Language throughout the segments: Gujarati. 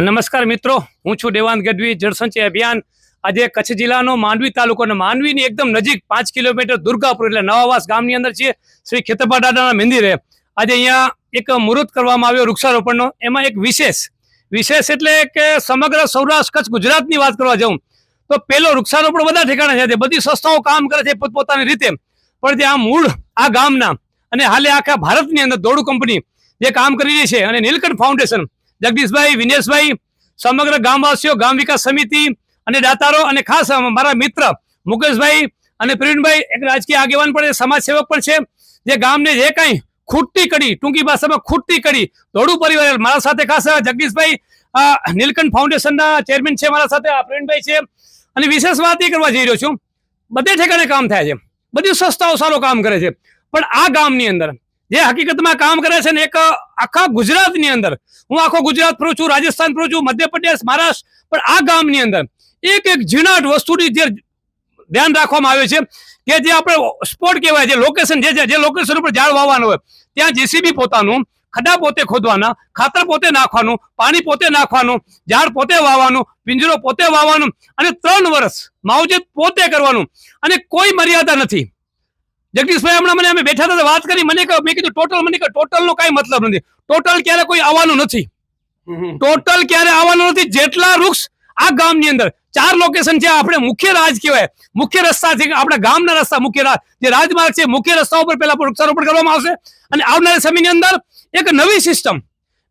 નમસ્કાર મિત્રો. હું છું દેવાંત ગઢવી, જળસંચય અભિયાન. આજે કચ્છ જિલ્લાનો માંડવી તાલુકો અને માંડવીની એકદમ નજીક પાંચ કિલોમીટર દુર્ગાપુર એટલે નવાવાસ ગામની અંદર છે શ્રી ખેતરપા દાદાના મંદિરે. આજે અહીંયા એક મુહૂર્ત કરવામાં આવ્યો વૃક્ષારોપણનો. એમાં એક વિશેષ વિશેષ એટલે કે સમગ્ર સૌરાષ્ટ્ર, કચ્છ, ગુજરાતની વાત કરવા જાઉં, તો પેલો વૃક્ષારોપણ બધા ઠેકાણા છે. બધી સંસ્થાઓ કામ કરે છે પોતપોતાની રીતે. પણ જે આ મૂળ, આ ગામના અને હાલે આખા ભારતની અંદર દોડુ કંપની જે કામ કરી રહી છે અને નીલકંઠ ફાઉન્ડેશન જગદીશભાઈ, વિનેશભાઈ, સમગ્ર ગામવાસીઓ, ગામ વિકાસ સમિતિ અને દાતારો અને ખાસ મારા મિત્ર મુકેશભાઈ અને પ્રવીણભાઈ, એક રાજકીય આગેવાન પણ સમાજ સેવક પણ છે, જે ગામને જે કાંઈ ખૂટતી કડી, ટૂંકી ભાષામાં ખૂટતી કડી દોડું પરિવાર મારા સાથે ખાસ જગદીશભાઈ નીલકંઠ ફાઉન્ડેશનના ચેરમેન છે મારા સાથે પ્રવીણભાઈ છે. અને વિશેષ વાત એ કરવા જઈ રહ્યો છું, બધે ઠેકાણે કામ થાય છે, બધી સંસ્થાઓ સારું કામ કરે છે, પણ આ ગામની અંદર જે હકીકતમાં કામ કરે છે ને એક આખા ગુજરાતની અંદર. હું આખો ગુજરાત ફરું છું, રાજસ્થાન ફરું છું, મધ્યપ્રદેશ, મહારાષ્ટ્ર, પણ આ ગામની અંદર એક એક ઝીણાટ વસ્તુની જે ધ્યાન રાખવામાં આવે છે કે જે આપણે સ્પોટ કહેવાય છે લોકેશન જે છે, જે લોકેશન ઉપર ઝાડ વાવવાનું હોય, ત્યાં જેસીબી પોતાનું, ખડા પોતે ખોદવાના, ખાતર પોતે નાખવાનું, પાણી પોતે નાખવાનું, ઝાડ પોતે વાવવાનું, પિંજરો પોતે વાવવાનું અને ત્રણ વર્ષ માવજત પોતે કરવાનું અને કોઈ મર્યાદા નથી. જગદીશભાઈ હમણાં મને અમે બેઠા હતા વાત કરી. મને મેં કીધું ટોટલ મને ટોટલ નો કઈ મતલબ નથી. ટોટલ ક્યારે કોઈ આવવાનું નથી. ટોટલ ક્યારે આવવાનું નથી. જેટલા વૃક્ષ આ ગામની અંદર ચાર લોકેશન છે આપણે મુખ્ય રાજ કહેવાય. મુખ્ય રસ્તા છે આપણા ગામના રસ્તા મુખ્ય રાજ જે રાજમાર્ગ છે મુખ્ય રસ્તા ઉપર પહેલા વૃક્ષારોપણ કરવામાં આવશે. અને આવનારા સમયની અંદર એક નવી સિસ્ટમ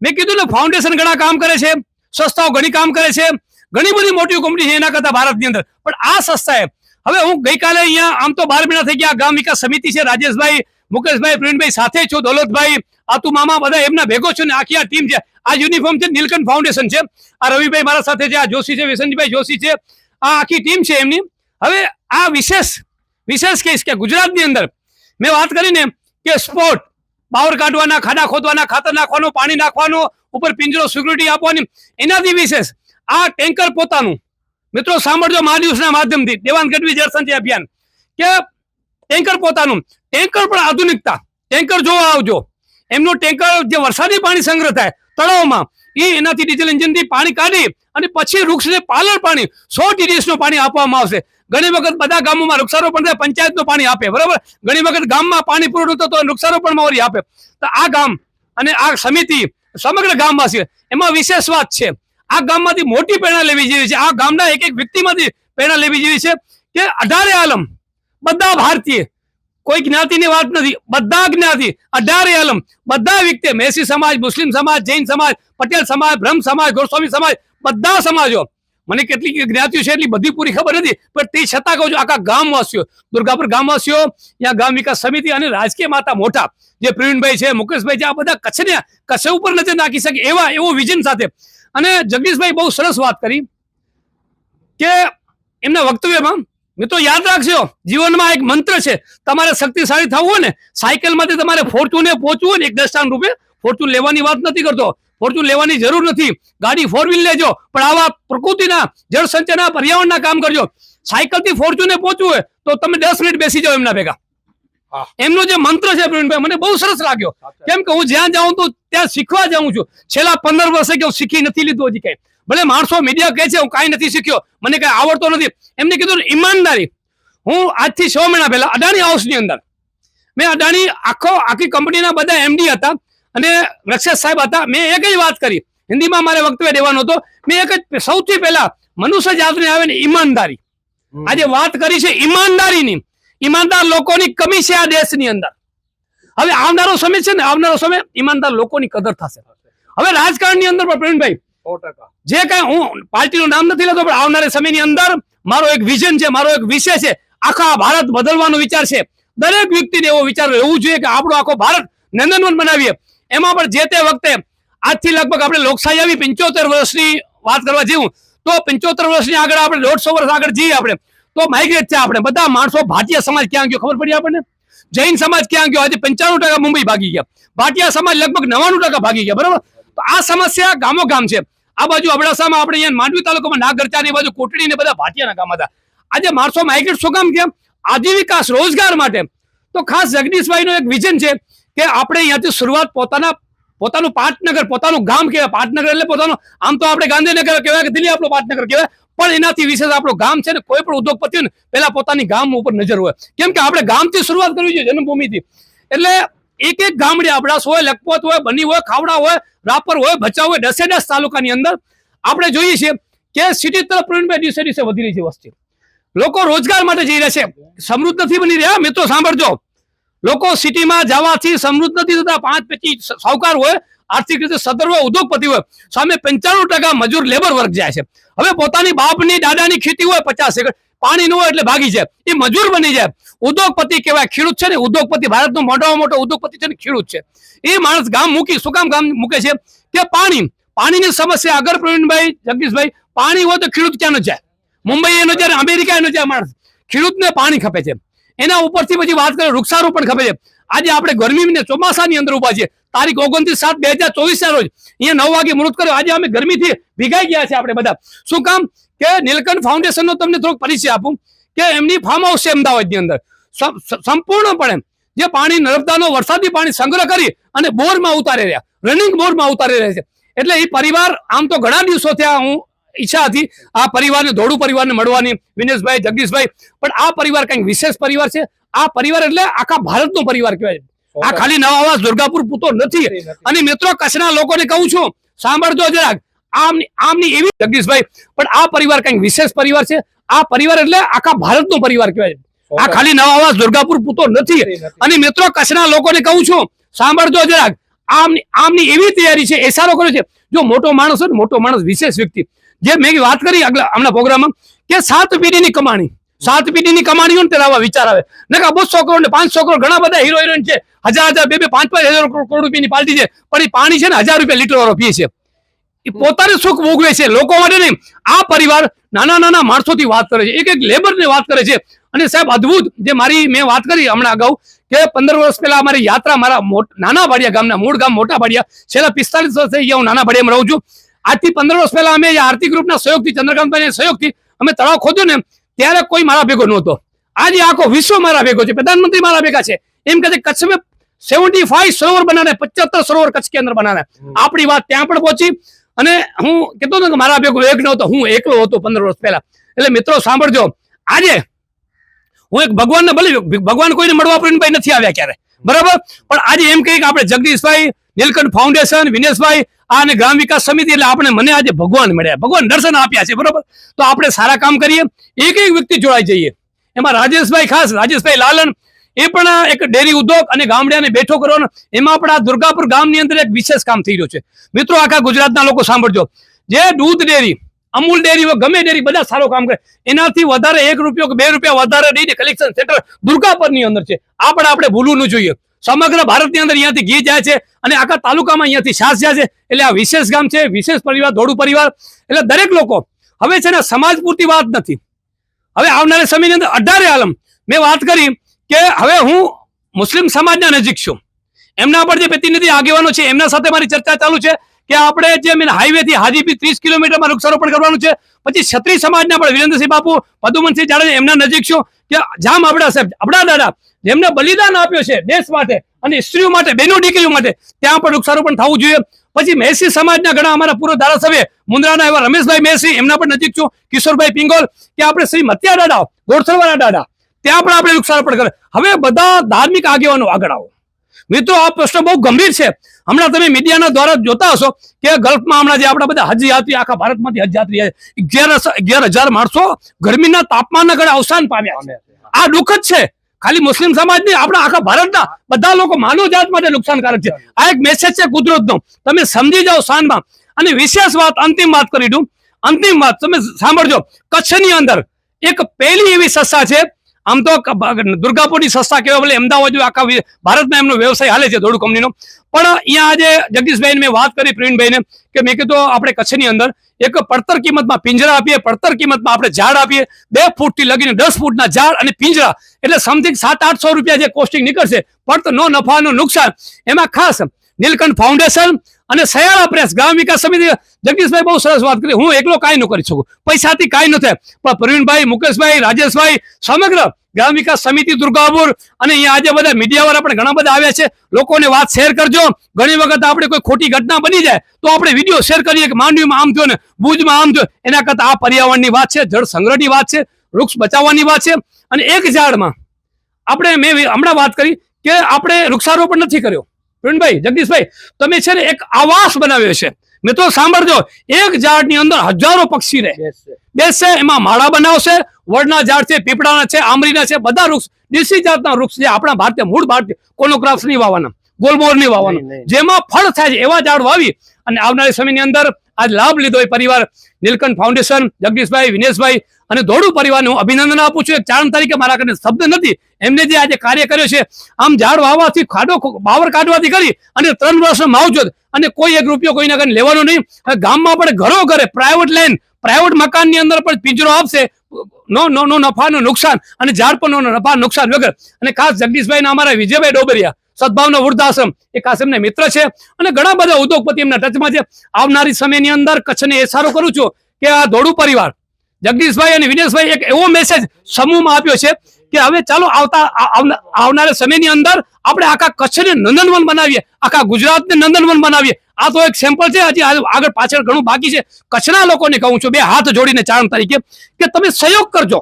મેં કીધું ને ફાઉન્ડેશન ઘણા કામ કરે છે સંસ્થાઓ ઘણી કામ કરે છે. ઘણી બધી મોટી કંપની છે એના કરતા ભારતની અંદર. પણ આ સંસ્થાએ હવે હું ગઈકાલે અહીંયા, આમ તો બાર મહિના થઈ ગયા, ગામ વિકાસ સમિતિ છે, રાજેશભાઈ, મુકેશભાઈ, પ્રવીણભાઈ સાથે છું, દોલતભાઈ, આતુ મામા બધા એમના ભેગો છું ને આખી આ ટીમ છે. આ યુનિફોર્મ છે, નીલકંઠ ફાઉન્ડેશન છે. આ રવિભાઈ મારા સાથે છે, આ જોશી છે, વિસનજીભાઈ જોશી છે. આ આખી ટીમ છે એમની. હવે આ વિશેષ વિશેષ કહીશ કે ગુજરાતની અંદર મેં વાત કરીને કે સ્પોર્ટ પાવર કાઢવાના, ખાડા ખોદવાના, ખાતર નાખવાનું, પાણી નાખવાનું, ઉપર પિંજરો સિક્યુરિટી આપવાની, એનાથી વિશેષ આ ટેન્કર પોતાનું મિત્રો, સાંભળજો મહાદિવસના માધ્યમથી. દેવાન ગઢવી જળસંચય અભિયાન. કે ટેન્કર પોતાનું. ટેન્કર પણ આધુનિકતા. ટેન્કર જોવા આવજો. એમનું ટેન્કર જે વરસાદી પાણી સંગ્રહ થાય, તળાવમાં, એ એનાથી ડીઝલ એન્જિનથી પાણી કાઢી અને પછી વૃક્ષને પાલર પાણી, સો ટીડીએસનું પાણી આપવામાં આવશે. ઘણી વખત બધા ગામોમાં વૃક્ષારોપણ થાય, પંચાયતનું પાણી આપે. બરાબર? ઘણી વખત ગામમાં પાણી પૂરું થતું હોય વૃક્ષારોપણમાં વળી આપે. તો આ ગામ અને આ સમિતિ સમગ્ર ગામવાસી એમાં વિશેષ વાત છે. આ ગામમાંથી મોટી પ્રેરણા લેવી જેવી છે. આ ગામના એક એક વ્યક્તિમાંથી પ્રેરણા લેવી જેવી છે કે અઢારે આલમ બધા ભારતીય, કોઈ જ્ઞાતિની વાત નથી, બધા જ્ઞાતિ અઢારે આલમ, બધા વ્યક્તિ મેસી સમાજ, મુસ્લિમ સમાજ, જૈન સમાજ, પટેલ સમાજ, બ્રહ્મ સમાજ, ગોસ્વામી સમાજ, બધા સમાજો મને કેટલીક જ્ઞાતિઓ છે એટલી બધી પૂરી ખબર નથી, પણ તે છતાં કહું છું, આખા ગામવાસીઓ દુર્ગાપુર ગામવાસીઓ ત્યાં ગામ વિકાસ સમિતિ અને રાજકીય માતા મોટા, જે પ્રવીણભાઈ છે, મુકેશભાઈ છે, આ બધા કચ્છને કચ્છ ઉપર નજર નાખી શકે એવા, એવો વિઝન સાથે. અને જગદીશભાઈ બહુ સરસ વાત કરી કે એમના વક્તવ્યમાં મિત્રો યાદ રાખજો, જીવનમાં એક મંત્ર છે, તમારે શક્તિશાળી થવું હોય ને, સાયકલમાંથી તમારે ફોર્ચ્યુને પહોંચવું હોય ને, એક દ્રષ્ટાંત રૂપે ફોર્ચ્યુન લેવાની વાત નથી કરતો. ફોર્ચ્યુન લેવાની જરૂર નથી. ગાડી ફોર વ્હીલ લેજો પણ આવા પ્રકૃતિના જળ સંચયના પર્યાવરણના કામ કરજો. સાયકલથી ફોર્ચ્યુને પહોંચવું હોય તો તમે દસ મિનિટ બેસી જાઓ એમના ભેગા. એમનો જે મંત્ર છે પ્રવીણભાઈ મને બહુ સરસ લાગ્યો. કેમ કે હું જ્યાં જાઉં તો ત્યાં શીખવા જાઉં છું. છેલ્લા પંદર વર્ષે કે હું શીખી નથી લીધું હજી કઈ. ભલે માણસો મીડિયા કહે છે હું કાંઈ નથી શીખ્યો. મને કઈ આવડતો નથી. એમને કીધું ઈમાનદારી. હું આજથી છ મહિના પહેલા અદાણી હાઉસની અંદર. મેં અદાણી આખો આખી કંપનીના બધા એમડી હતા. અને રક્ષેશ સાહેબ હતા મેં એક જ વાત કરી. હિન્દીમાં મારે વક્તવ્ય દેવાનો હતો. મેં એક જ સૌથી પહેલા મનુષ્ય જાતને આવે ને ઈમાનદારી. આજે વાત કરી છે ઈમાનદારીની. ઈમાનદાર લોકોની કમી છે આ દેશની અંદર. હવે આવનારો સમય છે ને આવનારો સમય ઈમાનદાર લોકોની કદર થશે. હવે રાજકારણની અંદર પણ પ્રવીણભાઈ જે કઈ હું પાર્ટીનું નામ નથી લેતો પણ આવનારા સમયની અંદર મારો એક વિઝન છે મારો એક વિષય છે આખા ભારત બદલવાનો વિચાર છે. દરેક વ્યક્તિને એવો વિચાર રહેવું જોઈએ કે આપણો આખો ભારત નંદનવન બનાવીએ. એમાં પણ જે તે વખતે આજથી લગભગ આપણે લોકશાહી આવી, પંચોતેર વર્ષની વાત કરવા જેવું, તો પંચોતેર વર્ષની આગળ આપણે દોઢસો વર્ષ આગળ જઈએ આપણે, તો માઇગ્રેટ છે આપણે. બધા માણસો ભાટિયા સમાજ ક્યાં ગયો? ખબર પડી આપણને? જૈન સમાજ ક્યાં ગયો? આજે પંચાણું ટકા મુંબઈ ભાગી ગયા. ભાટિયા સમાજ લગભગ નવાણું ટકા ભાગી ગયા, બરાબર? તો આ સમસ્યા ગામો ગામ છે. આ બાજુ અબડાસામાં આપણે અહીંયા માંડવી તાલુકામાં નાગરચા ની બાજુ કોટડી ને બધા ભાટિયાના ગામ હતા. આજે માણસો માઇગ્રેટ શું કામ કેમ આજીવિકા, રોજગાર માટે. તો ખાસ જગદીશભાઈનું એક વિઝન છે. કે આપણે અહીંયાથી શરૂઆત પોતાના પોતાનું પાટનગર, પોતાનું ગામ કહેવાય. પાટનગર એટલે પોતાનું આમ તો આપણે ગાંધીનગર કહેવાય કે દિલ્હી આપણું પાટનગર કહેવાય. પણ એનાથી વિશેષ આપણું ગામ છે ને કોઈ પણ ઉદ્યોગપતિ ને પોતાની ગામ ઉપર નજર હોય. કેમ કે આપણે ગામથી શરૂઆત કરવી જોઈએ જન્મભૂમિથી. એટલે એક એક ગામડે અબડાસ હોય, લખપત હોય, બની હોય, ખાવડા હોય, રાપર હોય, ભચાઉ હોય દસે દસ તાલુકાની અંદર આપણે જોઈએ છીએ કે સિટી તરફ પ્રવીણભાઈ દિવસે દિવસે વધી રહી છે વસ્તી. લોકો રોજગાર માટે જઈ રહ્યા છે. સમૃદ્ધ નથી બની રહ્યા. મિત્રો, સાંભળજો. લોકો સિટીમાં જવાથી સમૃદ્ધ નથી થતા. પાંચ પચીસ સાહુકાર હોય, આર્થિક રીતે સદ્ધર હોય ઉદ્યોગપતિ હોય, સામે પંચાણું ટકા મજૂર લેબર વર્ગ જાય છે. હવે પોતાની બાપની દાદાની ખેતી હોય પચાસ એકર, પાણી ન હોય એટલે ભાગી જાય. એ મજૂર બની જાય. ઉદ્યોગપતિ કહેવાય ખેડૂત છે ને, ઉદ્યોગપતિ ભારતનો મોટામાં મોટો ઉદ્યોગપતિ છે ને, ખેડૂત છે. એ માણસ ગામ મૂકી, શું કામ ગામ મૂકે છે? કે પાણી. પાણીની સમસ્યા આગળ પ્રવીણભાઈ, જગદીશભાઈ, પાણી હોય તો ખેડૂત ક્યાં ન જાય? મુંબઈ એનો જાય અમેરિકા એનો જાય માણસ. ખેડૂતને પાણી ખપે છે. એના ઉપરથી પછી વાત કરીએ, વૃક્ષારોપણ ખબર છે. આજે આપણે ગરમી ને ચોમાસાની અંદર ઊભા છે તારીખ ઓગણત્રીસ સાત બે હજાર ચોવીસ ના રોજ. અહીંયા નવ વાગે મૃત કર્યો. આજે અમે ગરમીથી ભીગાઈ ગયા છે આપણે બધા. શું કામ? કે નીલકંઠ ફાઉન્ડેશનનો તમને થોડોક પરિચય આપું. કે એમની ફાર્મ હાઉસ છે અમદાવાદની અંદર. સંપૂર્ણપણે જે પાણી, નર્મદાનો વરસાદી પાણી સંગ્રહ કરી અને બોરમાં ઉતારી રહ્યા. રનિંગ બોરમાં ઉતારી રહ્યા છે. એટલે એ પરિવાર આમ તો ઘણા દિવસો થયા હું ઈચ્છા હતી આ પરિવારને ધોળું પરિવારને મળવાની વિનેશભાઈ જગદીશભાઈ. પણ આ પરિવાર કંઈક વિશેષ પરિવાર છે. આ પરિવાર એટલે આખા ભારતનો પરિવાર કહેવાય. આ ખાલી નવા દુર્ગાપુર પૂતો નથી. અને મિત્રો કચ્છના લોકોને કહું છું સાંભળજો જરાક. આમની આમની એવી જગદીશભાઈ. પણ આ પરિવાર કંઈક વિશેષ પરિવાર છે. આ પરિવાર એટલે આખા ભારતનો પરિવાર કહેવાય. આ ખાલી નવા આવાસ દુર્ગાપુર પૂતો નથી. અને મિત્રો કચ્છના લોકોને કહું છું સાંભળજો જરાક. આમની આમની એવી તૈયારી છે એસારો કર્યો છે. જો મોટો માણસ હોય ને મોટો માણસ વિશેષ વ્યક્તિ. જે મેં વાત કરી હમણાં પ્રોગ્રામમાં કે સાત પેઢીની કમાણી સાત પેઢીની કમાણી હોય ને આવા વિચાર આવે. નકા બસો કરોડ ને પાંચસો કરોડ ઘણા બધા હીરો હિરોઈન છે હજાર હજાર બે બે પાંચ પાંચ હજાર કરોડ રૂપિયાની પાર્ટી છે પણ એ પાણી છે ને હજાર રૂપિયા લીટર વાળો પીએ છે. એ પોતાને સુખ ભોગવે છે લોકો માટે નહીં. આ પરિવાર નાના નાના માણસોથી વાત કરે છે એક એક લેબરની વાત કરે છે. અને સાહેબ અદ્ભુત જે મારી મેં વાત કરી હમણાં અગાઉ કે પંદર વર્ષ પહેલા અમારી યાત્રા મારા નાના ભાડિયા ગામના મૂળ ગામ મોટા ભાડિયા છેલ્લા પિસ્તાલીસ વર્ષ થઈ ગયા હું નાના ભાડિયામાં રહું છું. આજથી પંદર વર્ષ પહેલા અમે આરતી ગ્રુપના સહયોગથી ચંદ્રકાંતભાઈના સહયોગથી અમે તળાવ ખોદ્યું ને ત્યારે કોઈ મારા ભેગો નહોતો. આજે આખો વિશ્વ મારા ભેગો છે. પ્રધાનમંત્રી મારા ભેગા છે. એમ કહે છે કચ્છ મેં સેવન્ટી ફાઈવ સરોવર બનાવે પચોતેર સરોવર કચ્છ કે અંદર બનાને આપણી વાત ત્યાં પણ પહોંચી અને હું કહેતો હતો કે મારા ભેગો એક નહોતો હું એકલો હતો પંદર વર્ષ પહેલા. એટલે મિત્રો સાંભળજો. આજે હું એક ભગવાનને ભલે ભગવાન કોઈને મળવા ભાઈ નથી આવ્યા ક્યારે? બરાબર? પણ આજે એમ કહીએ કે આપણે જગદીશભાઈ, નીલકંઠ ફાઉન્ડેશન, વિનેશભાઈ અને ગ્રામ વિકાસ સમિતિ એટલે આપણે મને આજે ભગવાન મળ્યા. ભગવાન દર્શન આપ્યા છે, બરાબર? તો આપણે સારા કામ કરીએ. એક એક વ્યક્તિ જોડાઈ જઈએ. એમાં રાજેશભાઈ ખાસ, રાજેશભાઈ લાલન, એ પણ એક ડેરી ઉદ્યોગ અને ગામડાને બેઠો કરવાનો. એમાં પણ આ દુર્ગાપુર ગામની અંદર એક વિશેષ કામ થઈ રહ્યું છે. મિત્રો, આખા ગુજરાતના લોકો સાંભળજો. જે દૂધ ડેરી અમૂલ ડેરી હોય, ગમે ડેરી, બધા સારો કામ કરે. એનાથી વધારે એક રૂપિયો કે બે રૂપિયા વધારે દઈને કલેક્શન સેન્ટર દુર્ગાપરની અંદર છે. આ પણ આપણે ભૂલવું જોઈએ. સમગ્ર ભારતની અંદર અહીંયાથી ઘી જાય છે અને આખા તાલુકામાં અહીંયાથી છાસ જાય છે. એટલે આ વિશેષ ગામ છે, વિશેષ પરિવાર, ધોળું પરિવાર. એટલે દરેક લોકો, હવે છે ને સમાજ પૂરતી વાત નથી. હવે આવનારા સમયની અંદર અઢારે આલમ. મેં વાત કરી કે હવે હું મુસ્લિમ સમાજના નજીક છું. એમના પર જે પ્રતિનિધિ આગેવાનો છે, એમના સાથે મારી ચર્ચા ચાલુ છે. કે આપણે જે હાઈવે થી હાજીપી ત્રીસ કિલોમીટરમાં વૃક્ષારોપણ કરવાનું છે. પછી ક્ષત્રિય સમાજના પણ વિરેન્દ્રસિંહ બાપુ, પદુમનસિંહ જાડેજા એમના નજીક છું કે જામ આપડા સાહેબ આપડા દાદા જેમને બલિદાન આપ્યો છે દેશ માટે અને સ્ત્રીઓ માટે, બેનો દીકરીઓ માટે, ત્યાં પણ વૃક્ષારોપણ થવું જોઈએ. પછી મહેસી સમાજના ઘણા અમારા પૂર્વ ધારાસભ્ય, મુન્દ્રાના એવા રમેશભાઈ મહેસી, એમના પણ નજીક છું. કિશોરભાઈ પિંગોલ, કે આપણે શ્રી મત્યા દાદા ગોરસરવાળા દાદા, ત્યાં પણ આપણે વૃક્ષારોપણ કરે હવે બધા ધાર્મિક આગેવાનો આગળ આવો. મિત્રો, આ પ્રશ્ન બહુ ગંભીર છે. હમણાં તમે મીડિયાના દ્વારા જોતા હશો કે ગલ્ફમાં હમણાં જે આપણા બધા હજ આખા ભારતમાંથી હજ અગિયાર અગિયાર માણસો ગરમીના તાપમાનના ઘરે અવસાન પામ્યા આ દુઃખદ છે. ખાલી મુસ્લિમ સમાજ નહીં, આપણા આખા ભારતના બધા લોકો માનવ જાત માટે નુકસાનકારક છે. આ એક મેસેજ છે કુદરતનો. તમે સમજી જાઓ શાનમાં. અને વિશેષ વાત, અંતિમ વાત કરી દઉં. અંતિમ વાત, તમે સાંભળજો. કચ્છની અંદર એક પહેલી એવી સંસ્થા છે આમ તો દુર્ગાપુરની સંસ્થા કહેવાય, ભલે અમદાવાદ આખા ભારતમાં એમનો વ્યવસાય હાલે છે થોડું કંપનીનો. પણ અહીંયા આજે જગદીશભાઈને મેં વાત કરી, પ્રવીણભાઈને, કે મેં કીધું આપણે કચ્છની અંદર એક પડતર કિંમતમાં પિંજરા આપીએ, પડતર કિંમતમાં આપણે ઝાડ આપીએ, બે ફૂટથી લગીને દસ ફૂટના ઝાડ અને પિંજરા. એટલે સમથિંગ સાત આઠસો રૂપિયા જે કોસ્ટિંગ નીકળશે, પડતર નો નફાનું નુકસાન. એમાં ખાસ નીલકંઠ ફાઉન્ડેશન અને સયાળા પ્રેસ ગ્રામ વિકાસ સમિતિ. જગદીશભાઈ બહુ સરસ વાત કરી. હું એકલો કાંઈ ન કરી શકું. પૈસાથી કાંઈ ન થાય. પણ પ્રવીણભાઈ, મુકેશભાઈ, રાજેશભાઈ, સમગ્ર ગ્રામ વિકાસ સમિતિ, દુર્ગાપુર અને અહીંયા આજે બધા મીડિયાવાળા પણ ઘણા બધા આવ્યા છે. લોકોને વાત શેર કરજો. ઘણી વખત આપણે કોઈ ખોટી ઘટના બની જાય તો આપણે વીડિયો શેર કરીએ. કે માંડવીમાં આમ થયો ને, ભુજમાં આમ થયો. એના કરતાં આ પર્યાવરણની વાત છે, જળ સંગ્રહની વાત છે, વૃક્ષ બચાવવાની વાત છે. અને એક ઝાડમાં આપણે મેં હમણાં વાત કરી કે આપણે વૃક્ષારોપણ નથી કર્યો. પ્રવીણભાઈ જગદીશભાઈ તમે છે ને એક આવાસ બનાવ્યો છે. મિત્રો સાંભળજો એક ઝાડની અંદર હજારો પક્ષી રહે. બેસશે એમાં માળા બનાવશે વડના ઝાડ છે પીપળાના છે આમરીના છે બધા વૃક્ષ દેશી જાતના વૃક્ષ જે આપણા ભારતીય મૂળ ભારતીય કોનોગ્રાફ્સ નહીં વાવવાના ગોલમોર નહીં નહીં, નહીં. જેમાં ફળ થાય છે એવા ઝાડ વાવી અને આવનારી સમયની અંદર આ લાભ લીધો એ પરિવાર નીલકંઠ ફાઉન્ડેશન જગદીશભાઈ, વિનેશભાઈ અને ધોળુ પરિવારને હું અભિનંદન આપું છું. ચારણ તરીકે મારા કરીને શબ્દ નથી. એમને જે આજે કાર્ય કર્યો છે, આમ ઝાડ વાવવાથી ખાડો બાવર કાઢવાથી કરી અને ત્રણ વર્ષનો માવજત અને કોઈ એક રૂપિયો કોઈના કરીને લેવાનો નહીં. હવે ગામમાં પણ ઘરો ઘરે પ્રાઇવેટ લેન પ્રાઇવેટ મકાનની અંદર પણ પિંજરો આપશે. નો નો નો નફાનું નુકસાન અને ઝાડ પણ નફા નુકસાન વગર. અને ખાસ જગદીશભાઈ અમારા વિજયભાઈ ડોબરિયા સદભાવનો વૃદ્ધાશ્રમ. એ આશ્રમને મિત્ર છે અને ઘણા બધા ઉદ્યોગપતિ એમના ટચમાં છે. આવનારી સમયની અંદર કચ્છને એ સારું કરું છું કે આ ધોળું પરિવાર, જગદીશભાઈ અને વિનેશભાઈ એક એવો મેસેજ સમૂહમાં આપ્યો છે કે હવે ચાલો આવતા આવનારા સમયની અંદર આપણે આખા કચ્છને નંદનવન બનાવીએ, આખા ગુજરાતને નંદનવન બનાવીએ. આ તો એક સેમ્પલ છે, હજી આગળ પાછળ ઘણું બાકી છે. કચ્છના લોકોને કહું છું, બે હાથ જોડીને ચારણ તરીકે, કે તમે સહયોગ કરજો.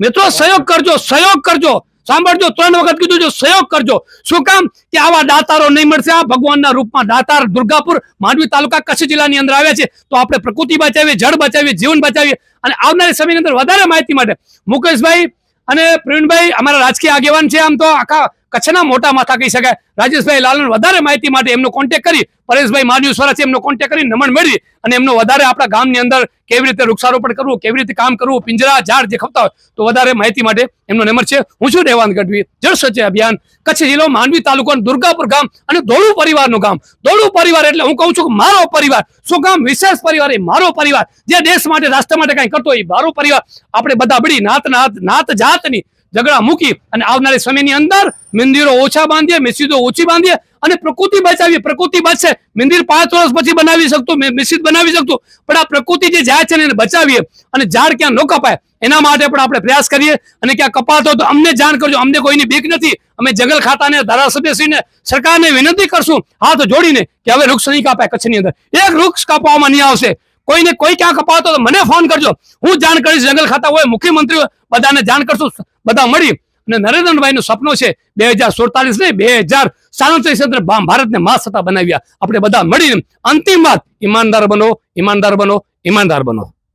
મિત્રો, સહયોગ કરજો સહયોગ કરજો. સાંભળજો, ત્રણ વખત કીધું છે, સહયોગ કરજો. શું કામ? કે આવા દાતારો નહીં મળશે. આ ભગવાનના રૂપમાં દાતાર દુર્ગાપુર માંડવી તાલુકા કચ્છ જિલ્લાની અંદર આવ્યા છે. તો આપણે પ્રકૃતિ બચાવીએ, જળ બચાવીએ, જીવન બચાવીએ અને આવનારી સમયની અંદર વધારે માહિતી માટે મુકેશભાઈ અને પ્રવીણભાઈ અમારા રાજકીય આગેવાન છે આમ તો આખા કચ્છના મોટા માથા કહી શકાય. રાજેશભાઈ લાલન વધારે માહિતી માટે એમનો કોન્ટેક્ટ કરી, પરેશભાઈ માન્યુ સ્વરા છે એમનો કોન્ટેક્ટ કરી, નમણ મેળવી અને એમનો વધારે આપણા ગામની અંદર કેવી રીતે વૃક્ષારોપણ કરવું, કેવી રીતે કામ કરવું, પિંજરા, ઝાડ જે ખપતા તો વધારે માહિતી માટે એમનો નંબર છે. હું છું દેવાન ગઢવી. જળ સ્વચ્છ અભિયાન, કચ્છ જિલ્લો, માંડવી તાલુકો દુર્ગાપુર ગામ અને ધોળુ પરિવારનું ગામ. ધોળુ પરિવાર એટલે હું કહું છું કે મારો પરિવાર. શું ગામ? વિશેષ પરિવાર એ મારો પરિવાર. જે દેશ માટે, રાષ્ટ્ર માટે કંઈ કરતો એ મારો પરિવાર. આપણે બધા બળી નાત નાત નાત જાતની ઝઘડા મૂકી અને આવનારી સમયની અંદર મંદિરો ઓછા બાંધીએ, મસ્જિદો ઓછી બાંધીએ અને પ્રકૃતિ બચાવીએ. પ્રકૃતિ બચશે. મંદિર પાંચ વર્ષ પછી બનાવી શકતું મસ્જિદ બનાવી શકતું, પણ આ પ્રકૃતિ જે જાય છે એને બચાવીએ અને ઝાડ ક્યાં ન કપાય, એના માટે પણ આપણે પ્રયાસ કરીએ અને ક્યાં કપાતો તો અમને જાણ કરજો. અમને કોઈની બીક નથી. અમે જંગલ ખાતાને, ધારાસભ્યશ્રીને, સરકારને વિનંતી કરશું, હાથ જોડીને કે હવે વૃક્ષ નહીં કાપાય કચ્છની અંદર. એક વૃક્ષ કાપવામાં નહીં આવશે. કોઈને કોઈ ક્યાં કપાતો તો મને ફોન કરજો. હું જાણ કરીશ. જંગલ ખાતા હોય, મુખ્યમંત્રી બધાને જાણ કરશું. બધા મળી અને નરેન્દ્રભાઈ નું સપનું છે બે હજાર સુડતાલીસ નહીં બે હજાર સાડત્રીસ અંદર ભારતને મા સત્તા બનાવ્યા. આપણે બધા મળીને અંતિમ વાત, ઈમાનદાર બનો ઈમાનદાર બનો ઈમાનદાર બનો.